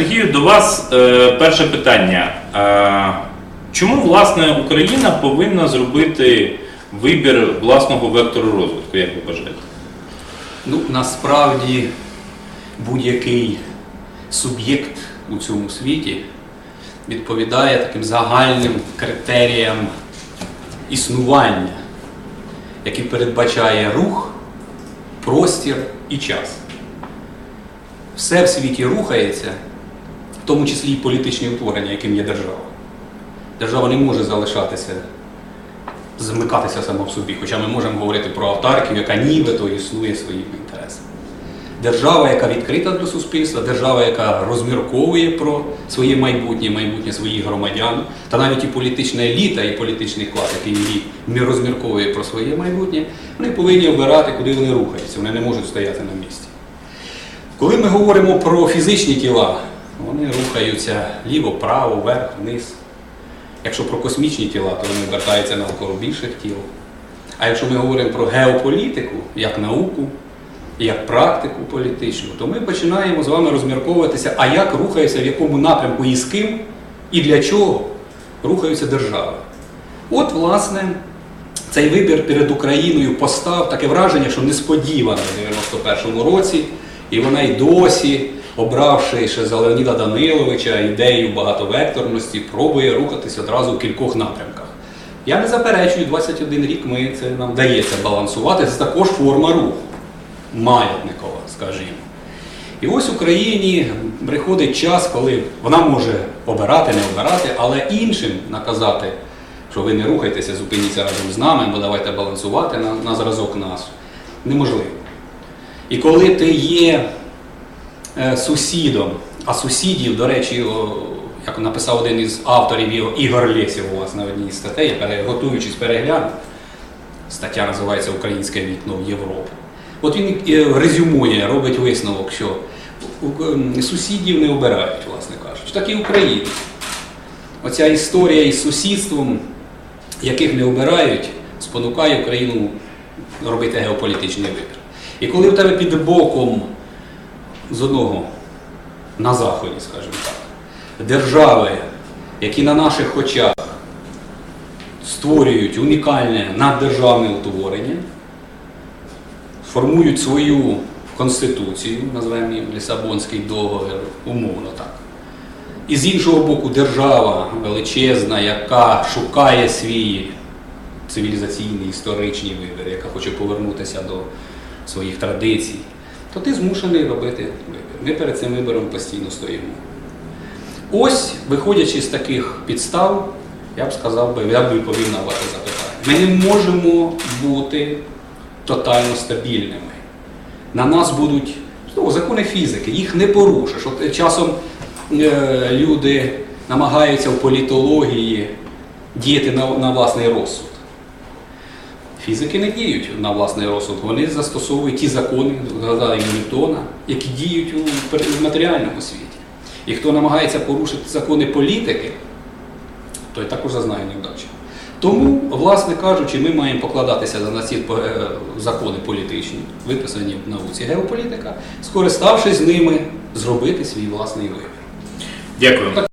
Сергію, до вас е, перше питання. Е, чому власне Україна повинна зробити вибір власного вектору розвитку, як ви вважаєте? Ну, насправді будь-який суб'єкт у цьому світі відповідає таким загальним критеріям існування, який передбачає рух, простір і час. Все в світі рухається, в тому числі і політичні утворення, яким є держава. Держава не може залишатися, замикатися сама в собі, хоча ми можемо говорити про автаркію, яка нібито існує своїми інтересами. Держава, яка відкрита для суспільства, держава, яка розмірковує про своє майбутнє, майбутнє своїх громадян, та навіть і політична еліта, і політичний клас, який не розмірковує про своє майбутнє, вони повинні обирати, куди вони рухаються. Вони не можуть стояти на місці. Коли ми говоримо про фізичні тіла, вони рухаються ліво, право, вверх, вниз. Якщо про космічні тіла, то вони вертаються навколо більших тіл. А якщо ми говоримо про геополітику, як науку, як практику політичну, то ми починаємо з вами розмірковуватися, а як рухаються, в якому напрямку і з ким, і для чого рухаються держави. От, власне, цей вибір перед Україною постав таке враження, що несподівано в 91-му році, і вона й досі, обравши ще за Леоніда Даниловича ідею багатовекторності, пробує рухатись одразу в кількох напрямках. Я не заперечую, 21 рік ми це нам вдається балансувати. Це також форма руху, маятникова, скажімо. І ось Україні приходить час, коли вона може обирати, не обирати, але іншим наказати, що ви не рухайтеся, зупиніться разом з нами, бо давайте балансувати на, на зразок нас. Неможливо. І коли ти є сусідом, а сусідів, до речі, як написав один із авторів його Ігор Лєсів у вас на одній із статей, я готуючись переглянув, стаття називається Українське вікно в Європу. От він е, резюмує, робить висновок, що сусідів не обирають, власне кажучи. Так і Україна. Оця історія із сусідством, яких не обирають, спонукає Україну робити геополітичний вибір. І коли в тебе під боком з одного на заході, скажімо так, держави, які на наших очах створюють унікальне наддержавне утворення, формують свою конституцію, назвемо її Лісабонський договір, умовно так. І з іншого боку, держава величезна, яка шукає свій цивілізаційний історичний вибір, яка хоче повернутися до своїх традицій, то ти змушений робити вибір. Ми перед цим вибором постійно стоїмо. Ось, виходячи з таких підстав, я б сказав би, я б відповів на ваше запитання. Ми не можемо бути тотально стабільними. На нас будуть знову, закони фізики, їх не порушиш. От часом е, люди намагаються в політології діяти на, на власний розсуд. Фізики не діють на власний розсуд, вони застосовують ті закони, згадаю Ньютона, які діють у матеріальному світі. І хто намагається порушити закони політики, той також зазнає невдачі. Тому, власне кажучи, ми маємо покладатися на ці е, закони політичні, виписані в науці геополітика, скориставшись ними, зробити свій власний вибір. Дякую.